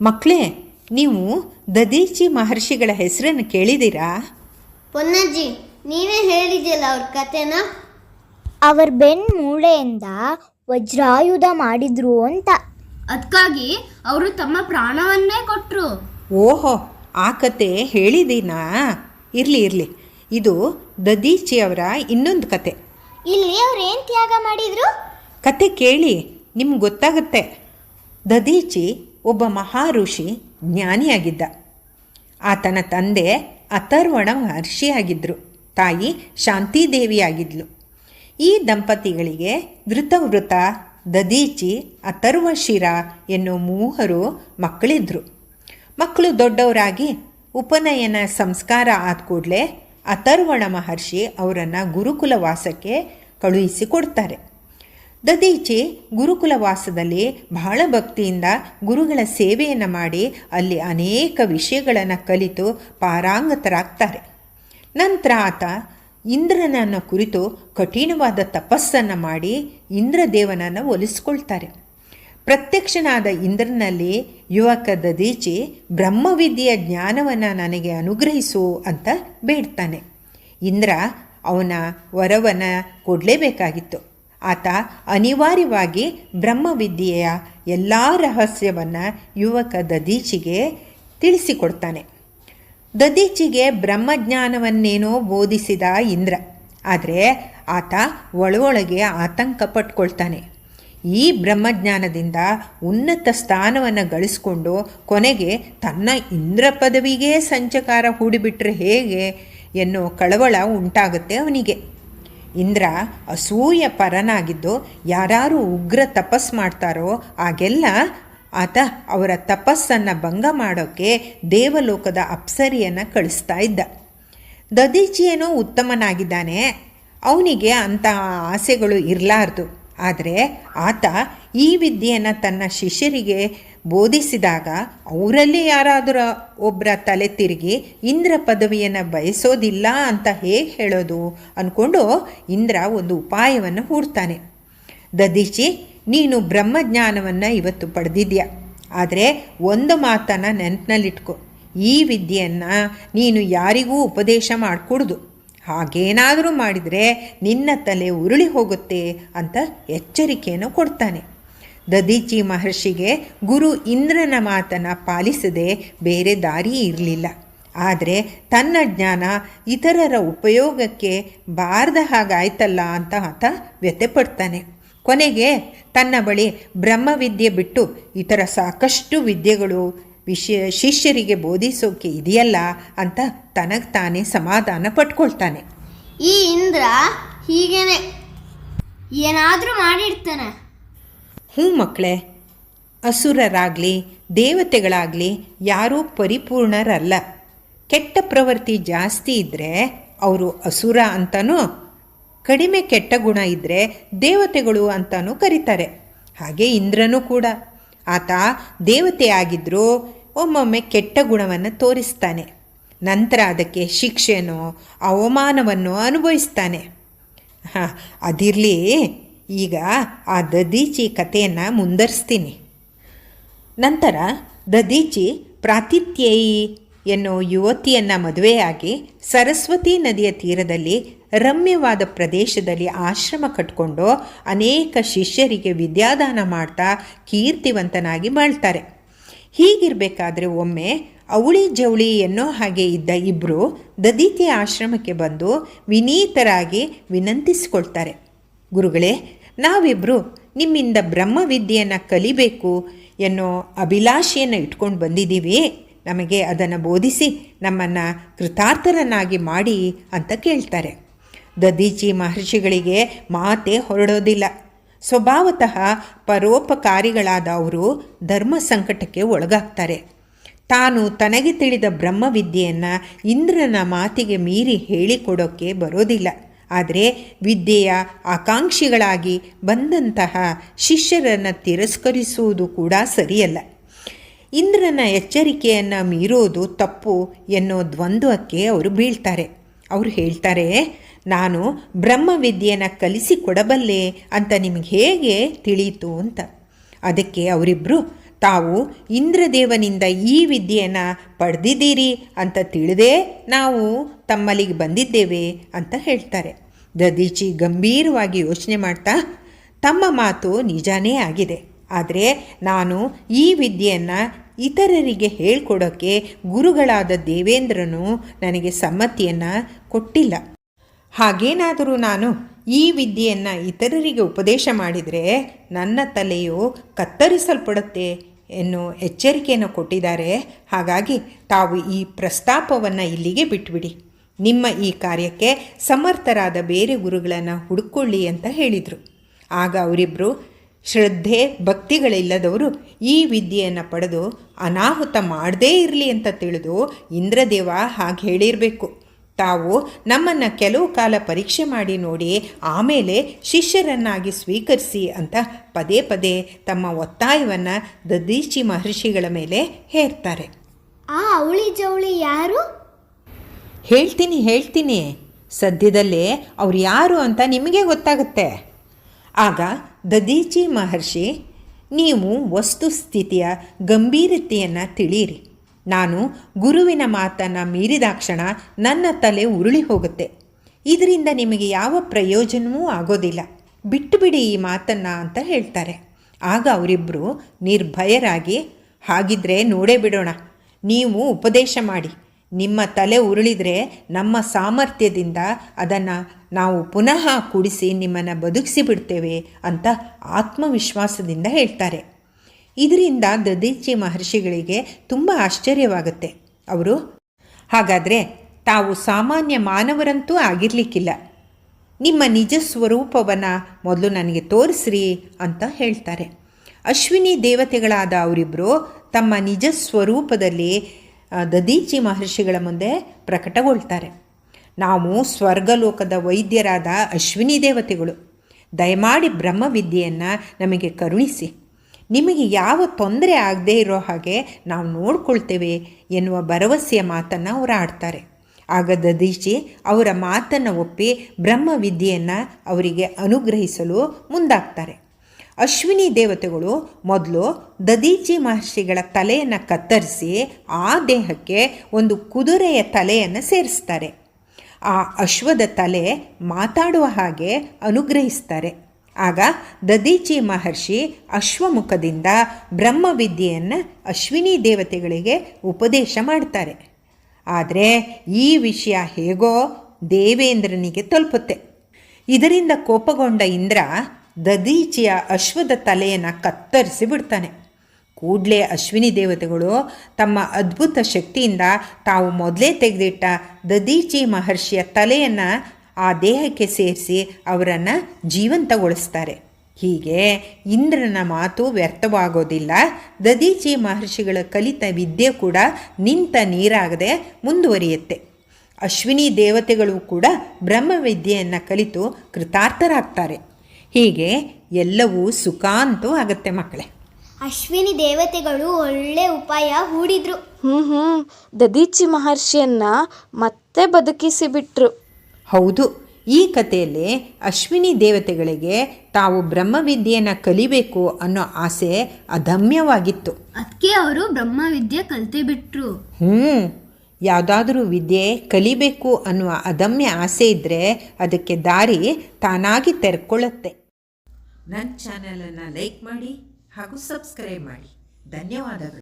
ಮಕ್ಕಳೇ ನೀವು ದದೀಚಿ ಮಹರ್ಷಿಗಳ ಹೆಸರನ್ನು ಕೇಳಿದ್ದೀರಾ? ಪೊನ್ನಜ್ಜಿ ನೀವೇ ಹೇಳಿದ್ಯಲ್ಲ ಅವ್ರ ಕಥೆನ? ಅವರ ಬೆನ್ ಮೂಳೆಯಿಂದ ವಜ್ರಾಯುಧ ಮಾಡಿದ್ರು ಅಂತ. ಅದಕ್ಕಾಗಿ ಅವರು ತಮ್ಮ ಪ್ರಾಣವನ್ನೇ ಕೊಟ್ಟರು ಓಹೋ ಆ ಕತೆ ಹೇಳಿದೀನಾ? ಇರಲಿ ಇರಲಿ. ಇದು ದದೀಚಿಯವರ ಇನ್ನೊಂದು ಕತೆ ಇಲ್ಲಿ ಅವ್ರು ಏನು ತ್ಯಾಗ ಮಾಡಿದ್ರು? ಕತೆ ಕೇಳಿ ನಿಮ್ಗೆ ಗೊತ್ತಾಗುತ್ತೆ. ದದೀಚಿ ಒಬ್ಬ ಮಹಾ ಋಷಿ ಜ್ಞಾನಿಯಾಗಿದ್ದ. ಆತನ ತಂದೆ ಅಥರ್ವಣ ಮಹರ್ಷಿಯಾಗಿದ್ದರು ತಾಯಿ ಶಾಂತಿದೇವಿಯಾಗಿದ್ಲು. ಈ ದಂಪತಿಗಳಿಗೆ ಧೃತವೃತ ದದೀಚಿ ಅಥರ್ವಶಿರ ಎನ್ನುವ ಮೂವರು ಮಕ್ಕಳಿದ್ರು. ಮಕ್ಕಳು ದೊಡ್ಡವರಾಗಿ ಉಪನಯನ ಸಂಸ್ಕಾರ ಆದ ಕೂಡಲೇ ಅಥರ್ವಣ ಮಹರ್ಷಿ ಅವರನ್ನು ಗುರುಕುಲ ವಾಸಕ್ಕೆ ಕಳುಹಿಸಿ ಕೊಡ್ತಾರೆ ದದೀಚಿ ಗುರುಕುಲ ವಾಸದಲ್ಲಿ ಬಹಳ ಭಕ್ತಿಯಿಂದ ಗುರುಗಳ ಸೇವೆಯನ್ನು ಮಾಡಿ ಅಲ್ಲಿ ಅನೇಕ ವಿಷಯಗಳನ್ನು ಕಲಿತು ಪಾರಾಂಗತರಾಗ್ತಾರೆ. ನಂತರ ಆತ ಇಂದ್ರನನ್ನು ಕುರಿತು ಕಠಿಣವಾದ ತಪಸ್ಸನ್ನು ಮಾಡಿ ಇಂದ್ರದೇವನನ್ನು ಒಲಿಸ್ಕೊಳ್ತಾರೆ. ಪ್ರತ್ಯಕ್ಷನಾದ ಇಂದ್ರನಲ್ಲಿ ಯುವಕ ದದೀಚೆ ಬ್ರಹ್ಮವಿದ್ಯೆಯ ಜ್ಞಾನವನ್ನು ನನಗೆ ಅನುಗ್ರಹಿಸು ಅಂತ ಬೇಡ್ತಾನೆ. ಇಂದ್ರ ಅವನ ವರವನ್ನು ಕೊಡಲೇಬೇಕಾಗಿತ್ತು. ಆತ ಅನಿವಾರ್ಯವಾಗಿ ಬ್ರಹ್ಮವಿದ್ಯೆಯ ಎಲ್ಲ ರಹಸ್ಯವನ್ನು ಯುವಕ ದದೀಚಿಗೆ ತಿಳಿಸಿಕೊಡ್ತಾನೆ. ದದೀಚಿಗೆ ಬ್ರಹ್ಮಜ್ಞಾನವನ್ನೇನೋ ಬೋಧಿಸಿದ ಇಂದ್ರ. ಆದರೆ ಆತ ಒಳಗೊಳಗೆ ಆತಂಕ ಪಟ್ಕೊಳ್ತಾನೆ. ಈ ಬ್ರಹ್ಮಜ್ಞಾನದಿಂದ ಉನ್ನತ ಸ್ಥಾನವನ್ನು ಗಳಿಸ್ಕೊಂಡು ಕೊನೆಗೆ ತನ್ನ ಇಂದ್ರ ಪದವಿಗೆ ಸಂಚಕಾರ ಹೂಡಿಬಿಟ್ರೆ ಹೇಗೆ ಎನ್ನೋ ಕಳವಳ ಉಂಟಾಗುತ್ತೆ ಅವನಿಗೆ. ಇಂದ್ರ ಅಸೂಯ ಪರನಾಗಿದ್ದು ಯಾರು ಉಗ್ರ ತಪಸ್ ಮಾಡ್ತಾರೋ ಆಗೆಲ್ಲ ಆತ ಅವರ ತಪಸ್ಸನ್ನು ಭಂಗ ಮಾಡೋಕ್ಕೆ ದೇವಲೋಕದ ಅಪ್ಸರಿಯನ್ನು ಕಳಿಸ್ತಾ ಇದ್ದ. ದದೀಚಿಯೇನೋ ಉತ್ತಮನಾಗಿದ್ದಾನೆ. ಅವನಿಗೆ ಅಂತಹ ಆಸೆಗಳು ಇರಲಾರ್ದು. ಆದರೆ ಆತ ಈ ವಿದ್ಯೆಯನ್ನು ತನ್ನ ಶಿಷ್ಯರಿಗೆ ಬೋಧಿಸಿದಾಗ ಅವರಲ್ಲಿ ಯಾರಾದರೂ ಒಬ್ಬರ ತಲೆ ತಿರುಗಿ ಇಂದ್ರ ಪದವಿಯನ್ನು ಬಯಸೋದಿಲ್ಲ ಅಂತ ಹೇಗೆ ಹೇಳೋದು ಅಂದ್ಕೊಂಡು ಇಂದ್ರ ಒಂದು ಉಪಾಯವನ್ನು ಹೂಡ್ತಾನೆ. ದದೀಚಿ ನೀನು ಬ್ರಹ್ಮಜ್ಞಾನವನ್ನು ಇವತ್ತು ಪಡೆದಿದ್ಯಾ? ಆದರೆ ಒಂದು ಮಾತನ್ನು ನೆನಪಿನಲ್ಲಿಟ್ಕೊ. ಈ ವಿದ್ಯೆಯನ್ನು ನೀನು ಯಾರಿಗೂ ಉಪದೇಶ ಮಾಡಿಕೊಡ್ದು. ಹಾಗೇನಾದರೂ ಮಾಡಿದರೆ ನಿನ್ನ ತಲೆ ಉರುಳಿ ಹೋಗುತ್ತೆ ಅಂತ ಎಚ್ಚರಿಕೆಯನ್ನು ಕೊಡ್ತಾನೆ. ದದೀಚಿ ಮಹರ್ಷಿಗೆ ಗುರು ಇಂದ್ರನ ಮಾತನ್ನು ಪಾಲಿಸದೆ ಬೇರೆ ದಾರಿ ಇರಲಿಲ್ಲ. ಆದರೆ ತನ್ನ ಜ್ಞಾನ ಇತರರ ಉಪಯೋಗಕ್ಕೆ ಬಾರದ ಹಾಗಾಯ್ತಲ್ಲ ಅಂತ ಆತ ವ್ಯಥೆಪಡ್ತಾನೆ. ಕೊನೆಗೆ ತನ್ನ ಬಳಿ ಬ್ರಹ್ಮವಿದ್ಯೆ ಬಿಟ್ಟು ಇತರ ಸಾಕಷ್ಟು ವಿದ್ಯೆಗಳು ವಿಷಯ ಶಿಷ್ಯರಿಗೆ ಬೋಧಿಸೋಕೆ ಇದೆಯಲ್ಲ ಅಂತ ತನಗೆ ತಾನೇ ಸಮಾಧಾನ ಪಟ್ಕೊಳ್ತಾನೆ. ಈ ಇಂದ್ರ ಹೀಗೇನೆ ಏನಾದರೂ ಮಾಡಿರ್ತಾನೆ. ಹ್ಞೂ ಮಕ್ಕಳೇ, ಅಸುರರಾಗಲಿ, ದೇವತೆಗಳಾಗಲಿ ಯಾರೂ ಪರಿಪೂರ್ಣರಲ್ಲ. ಕೆಟ್ಟ ಪ್ರವೃತ್ತಿ ಜಾಸ್ತಿ ಇದ್ದರೆ ಅವರು ಅಸುರ ಅಂತನೂ, ಕಡಿಮೆ ಕೆಟ್ಟ ಗುಣ ಇದ್ದರೆ ದೇವತೆಗಳು ಅಂತಲೂ ಕರೀತಾರೆ. ಹಾಗೆ ಇಂದ್ರನೂ ಕೂಡ. ಆತ ದೇವತೆ ಆಗಿದ್ದರೂ ಒಮ್ಮೊಮ್ಮೆ ಕೆಟ್ಟ ಗುಣವನ್ನು ತೋರಿಸ್ತಾನೆ. ನಂತರ ಅದಕ್ಕೆ ಶಿಕ್ಷೆನೋ, ಅವಮಾನವನ್ನು ಅನುಭವಿಸ್ತಾನೆ. ಹಾಂ, ಅದಿರಲಿ ಈಗ ಆ ದದೀಚಿ ಕಥೆಯನ್ನು ಮುಂದರಿಸ್ತೀನಿ. ನಂತರ, ದದೀಚಿ ಪ್ರಾತಿಥ್ಯೇಯಿ ಎನ್ನೋ ಯುವತಿಯನ್ನು ಮದುವೆಯಾಗಿ ಸರಸ್ವತಿ ನದಿಯ ತೀರದಲ್ಲಿ ರಮ್ಯವಾದ ಪ್ರದೇಶದಲ್ಲಿ ಆಶ್ರಮ ಕಟ್ಕೊಂಡು ಅನೇಕ ಶಿಷ್ಯರಿಗೆ ವಿದ್ಯಾದಾನ ಮಾಡ್ತಾ ಕೀರ್ತಿವಂತನಾಗಿ ಬಾಳ್ತಾರೆ ಹೀಗಿರಬೇಕಾದ್ರೆ ಒಮ್ಮೆ ಅವಳಿ ಜವಳಿ ಎನ್ನೋ ಹಾಗೆ ಇದ್ದ ಇಬ್ಬರು ದದೀತಿ ಆಶ್ರಮಕ್ಕೆ ಬಂದು ವಿನೀತರಾಗಿ ವಿನಂತಿಸಿಕೊಳ್ತಾರೆ. ಗುರುಗಳೇ ನಾವಿಬ್ಬರು ನಿಮ್ಮಿಂದ ಬ್ರಹ್ಮವಿದ್ಯೆಯನ್ನು ಕಲಿಬೇಕು ಎನ್ನೋ ಅಭಿಲಾಷೆಯನ್ನು ಇಟ್ಕೊಂಡು ಬಂದಿದ್ದೀವಿ. ನಮಗೆ ಅದನ್ನು ಬೋಧಿಸಿ ನಮ್ಮನ್ನು ಕೃತಾರ್ಥರನ್ನಾಗಿ ಮಾಡಿ ಅಂತ ಕೇಳ್ತಾರೆ. ದದೀಚಿ ಮಹರ್ಷಿಗಳಿಗೆ ಮಾತೆ ಹೊರಡೋದಿಲ್ಲ. ಸ್ವಭಾವತಃ ಪರೋಪಕಾರಿಗಳಾದ ಅವರು ಧರ್ಮ ಸಂಕಟಕ್ಕೆ ಒಳಗಾಗ್ತಾರೆ. ತಾನು ತನಗೆ ತಿಳಿದ ಬ್ರಹ್ಮವಿದ್ಯೆಯನ್ನು ಇಂದ್ರನ ಮಾತಿಗೆ ಮೀರಿ ಹೇಳಿಕೊಡೋಕ್ಕೆ ಬರೋದಿಲ್ಲ. ಆದರೆ ವಿದ್ಯೆಯ ಆಕಾಂಕ್ಷಿಗಳಾಗಿ ಬಂದಂತಹ ಶಿಷ್ಯರನ್ನು ತಿರಸ್ಕರಿಸುವುದು ಕೂಡ ಸರಿಯಲ್ಲ. ಇಂದ್ರನ ಎಚ್ಚರಿಕೆಯನ್ನು ಮೀರೋದು ತಪ್ಪು ಎನ್ನೋ ದ್ವಂದ್ವಕ್ಕೆ ಅವರು ಬೀಳ್ತಾರೆ. ಅವರು ಹೇಳ್ತಾರೆ, ನಾನು ಬ್ರಹ್ಮವಿದ್ಯೆಯನ್ನು ಕಲಿಸಿಕೊಡಬಲ್ಲೆ ಅಂತ ನಿಮಗೆ ಹೇಗೆ ತಿಳಿಯಿತು? ಅಂತ. ಅದಕ್ಕೆ ಅವರಿಬ್ಬರು ತಾವು ಇಂದ್ರದೇವನಿಂದ ಈ ವಿದ್ಯೆಯನ್ನು ಪಡೆದಿದ್ದೀರಿ ಅಂತ ತಿಳಿದೇ ನಾವು ತಮ್ಮಲ್ಲಿಗೆ ಬಂದಿದ್ದೇವೆ ಅಂತ ಹೇಳ್ತಾರೆ. ದದೀಚಿ ಗಂಭೀರವಾಗಿ ಯೋಚನೆ ಮಾಡ್ತಾ, ತಮ್ಮ ಮಾತು ನಿಜಾನೇ ಆಗಿದೆ. ಆದರೆ ನಾನು ಈ ವಿದ್ಯೆಯನ್ನು ಇತರರಿಗೆ ಹೇಳ್ಕೊಡೋಕ್ಕೆ ಗುರುಗಳಾದ ದೇವೇಂದ್ರನು ನನಗೆ ಸಮ್ಮತಿಯನ್ನು ಕೊಟ್ಟಿಲ್ಲ. ಹಾಗೇನಾದರೂ ನಾನು ಈ ವಿದ್ಯೆಯನ್ನು ಇತರರಿಗೆ ಉಪದೇಶ ಮಾಡಿದರೆ ನನ್ನ ತಲೆಯು ಕತ್ತರಿಸಲ್ಪಡುತ್ತೆ ಎನ್ನುವ ಎಚ್ಚರಿಕೆಯನ್ನು ಕೊಟ್ಟಿದ್ದಾರೆ. ಹಾಗಾಗಿ ತಾವು ಈ ಪ್ರಸ್ತಾಪವನ್ನು ಇಲ್ಲಿಗೆ ಬಿಟ್ಬಿಡಿ. ನಿಮ್ಮ ಈ ಕಾರ್ಯಕ್ಕೆ ಸಮರ್ಥರಾದ ಬೇರೆ ಗುರುಗಳನ್ನು ಹುಡುಕೊಳ್ಳಿ ಅಂತ ಹೇಳಿದರು. ಆಗ ಅವರಿಬ್ಬರು ಶ್ರದ್ಧೆ ಭಕ್ತಿಗಳಿಲ್ಲದವರು ಈ ವಿದ್ಯೆಯನ್ನು ಪಡೆದು ಅನಾಹುತ ಮಾಡದೇ ಇರಲಿ ಅಂತ ತಿಳಿದು ಇಂದ್ರದೇವ ಹಾಗೆ ಹೇಳಿರಬೇಕು. ತಾವು ನಮ್ಮನ್ನು ಕೆಲವು ಕಾಲ ಪರೀಕ್ಷೆ ಮಾಡಿ ನೋಡಿ ಆಮೇಲೆ ಶಿಷ್ಯರನ್ನಾಗಿ ಸ್ವೀಕರಿಸಿ ಅಂತ ಪದೇ ಪದೇ ತಮ್ಮ ಒತ್ತಾಯವನ್ನು ದದೀಚಿ ಮಹರ್ಷಿಗಳ ಮೇಲೆ ಹೇರ್ತಾರೆ. ಆ ಅವಳಿ ಜವಳಿ ಯಾರು? ಹೇಳ್ತೀನಿ ಹೇಳ್ತೀನಿ. ಸದ್ಯದಲ್ಲೇ ಅವ್ರು ಯಾರು ಅಂತ ನಿಮಗೆ ಗೊತ್ತಾಗುತ್ತೆ. ಆಗ ದದೀಚಿ ಮಹರ್ಷಿ ನೀವು ವಸ್ತುಸ್ಥಿತಿಯ ಗಂಭೀರತೆಯನ್ನು ತಿಳಿಯಿರಿ. ನಾನು ಗುರುವಿನ ಮಾತನ್ನು ಮೀರಿದಾಕ್ಷಣ ನನ್ನ ತಲೆ ಉರುಳಿ ಹೋಗುತ್ತೆ. ಇದರಿಂದ ನಿಮಗೆ ಯಾವ ಪ್ರಯೋಜನವೂ ಆಗೋದಿಲ್ಲ. ಬಿಟ್ಟು ಬಿಡಿ ಈ ಮಾತನ್ನು ಅಂತ ಹೇಳ್ತಾರೆ. ಆಗ ಅವರಿಬ್ಬರು ನಿರ್ಭಯರಾಗಿ, ಹಾಗಿದ್ರೆ ನೋಡೇ ಬಿಡೋಣ. ನೀವು ಉಪದೇಶ ಮಾಡಿ. ನಿಮ್ಮ ತಲೆ ಉರುಳಿದರೆ ನಮ್ಮ ಸಾಮರ್ಥ್ಯದಿಂದ ಅದನ್ನು ನಾವು ಪುನಃ ಕೂಡಿಸಿ ನಿಮ್ಮನ್ನು ಬದುಕಿಸಿ ಬಿಡ್ತೇವೆ ಅಂತ ಆತ್ಮವಿಶ್ವಾಸದಿಂದ ಹೇಳ್ತಾರೆ. ಇದರಿಂದ ದದೀಚಿ ಮಹರ್ಷಿಗಳಿಗೆ ತುಂಬ ಆಶ್ಚರ್ಯವಾಗುತ್ತೆ. ಅವರು, ಹಾಗಾದರೆ ತಾವು ಸಾಮಾನ್ಯ ಮಾನವರಂತೂ ಆಗಿರಲಿಕ್ಕಿಲ್ಲ. ನಿಮ್ಮ ನಿಜ ಸ್ವರೂಪವನ್ನು ಮೊದಲು ನನಗೆ ತೋರಿಸ್ರಿ ಅಂತ ಹೇಳ್ತಾರೆ. ಅಶ್ವಿನಿ ದೇವತೆಗಳಾದ ಅವರಿಬ್ಬರು ತಮ್ಮ ನಿಜ ಸ್ವರೂಪದಲ್ಲಿ ದದೀಚಿ ಮಹರ್ಷಿಗಳ ಮುಂದೆ ಪ್ರಕಟಗೊಳ್ತಾರೆ. ನಾವು ಸ್ವರ್ಗಲೋಕದ ವೈದ್ಯರಾದ ಅಶ್ವಿನಿ ದೇವತೆಗಳು. ದಯಮಾಡಿ ಬ್ರಹ್ಮವಿದ್ಯೆಯನ್ನು ನಮಗೆ ಕರುಣಿಸಿ. ನಿಮಗೆ ಯಾವ ತೊಂದರೆ ಆಗದೇ ಇರೋ ಹಾಗೆ ನಾವು ನೋಡ್ಕೊಳ್ತೇವೆ ಎನ್ನುವ ಭರವಸೆಯ ಮಾತನ್ನು ಅವರು ಆಡ್ತಾರೆ. ಆಗ ದದೀಶಿ ಅವರ ಮಾತನ್ನು ಒಪ್ಪಿ ಬ್ರಹ್ಮವಿದ್ಯೆಯನ್ನು ಅವರಿಗೆ ಅನುಗ್ರಹಿಸಲು ಮುಂದಾಗ್ತಾರೆ. ಅಶ್ವಿನಿ ದೇವತೆಗಳು ಮೊದಲು ದದೀಚಿ ಮಹರ್ಷಿಗಳ ತಲೆಯನ್ನು ಕತ್ತರಿಸಿ ಆ ದೇಹಕ್ಕೆ ಒಂದು ಕುದುರೆಯ ತಲೆಯನ್ನು ಸೇರಿಸ್ತಾರೆ. ಆ ಅಶ್ವದ ತಲೆ ಮಾತಾಡುವ ಹಾಗೆ ಅನುಗ್ರಹಿಸ್ತಾರೆ. ಆಗ ದದೀಚಿ ಮಹರ್ಷಿ ಅಶ್ವಮುಖದಿಂದ ಬ್ರಹ್ಮವಿದ್ಯೆಯನ್ನು ಅಶ್ವಿನಿ ದೇವತೆಗಳಿಗೆ ಉಪದೇಶ ಮಾಡ್ತಾರೆ. ಆದರೆ ಈ ವಿಷಯ ಹೇಗೋ ದೇವೇಂದ್ರನಿಗೆ ತಲುಪುತ್ತೆ. ಇದರಿಂದ ಕೋಪಗೊಂಡ ಇಂದ್ರ ದದೀಚಿಯ ಅಶ್ವದ ತಲೆಯನ್ನು ಕತ್ತರಿಸಿ ಬಿಡ್ತಾನೆ. ಕೂಡಲೇ ಅಶ್ವಿನಿ ದೇವತೆಗಳು ತಮ್ಮ ಅದ್ಭುತ ಶಕ್ತಿಯಿಂದ ತಾವು ಮೊದಲೇ ತೆಗೆದಿಟ್ಟ ದದೀಚಿ ಮಹರ್ಷಿಯ ತಲೆಯನ್ನು ಆ ದೇಹಕ್ಕೆ ಸೇರಿಸಿ ಅವರನ್ನು ಜೀವಂತಗೊಳಿಸ್ತಾರೆ. ಹೀಗೆ ಇಂದ್ರನ ಮಾತು ವ್ಯರ್ಥವಾಗೋದಿಲ್ಲ. ದದೀಚಿ ಮಹರ್ಷಿಗಳ ಕಲಿತ ವಿದ್ಯೆ ಕೂಡ ನಿಂತ ನೀರಾಗದೆ ಮುಂದುವರಿಯುತ್ತೆ. ಅಶ್ವಿನಿ ದೇವತೆಗಳು ಕೂಡ ಬ್ರಹ್ಮವಿದ್ಯೆಯನ್ನು ಕಲಿತು ಕೃತಾರ್ಥರಾಗ್ತಾರೆ. ಹೀಗೆ ಎಲ್ಲವೂ ಸುಖಾಂತೂ ಆಗುತ್ತೆ ಮಕ್ಕಳೇ. ಅಶ್ವಿನಿ ದೇವತೆಗಳು ಒಳ್ಳೆ ಉಪಾಯ ಹೂಡಿದ್ರು. ಹ್ಞೂ ಹ್ಞೂ ದದೀಚಿ ಮಹರ್ಷಿಯನ್ನ ಮತ್ತೆ ಬದುಕಿಸಿ ಬಿಟ್ರು. ಹೌದು ಈ ಕಥೆಯಲ್ಲಿ ಅಶ್ವಿನಿ ದೇವತೆಗಳಿಗೆ ತಾವು ಬ್ರಹ್ಮವಿದ್ಯೆಯನ್ನು ಕಲಿಬೇಕು ಅನ್ನೋ ಆಸೆ ಅದಮ್ಯವಾಗಿತ್ತು ಅದಕ್ಕೆ ಅವರು ಬ್ರಹ್ಮವಿದ್ಯೆ ಕಲಿತೇ ಬಿಟ್ರು. ಹ್ಞೂ ಯಾವುದಾದ್ರೂ ವಿದ್ಯೆ ಕಲಿಬೇಕು ಅನ್ನುವ ಅದಮ್ಯ ಆಸೆ ಇದ್ದರೆ ಅದಕ್ಕೆ ದಾರಿ ತಾನಾಗಿ ತೆರ್ಕೊಳ್ಳುತ್ತೆ. ನನ್ನ ಚಾನಲನ್ನು ಲೈಕ್ ಮಾಡಿ ಹಾಗೂ ಸಬ್ಸ್ಕ್ರೈಬ್ ಮಾಡಿ. ಧನ್ಯವಾದಗಳು.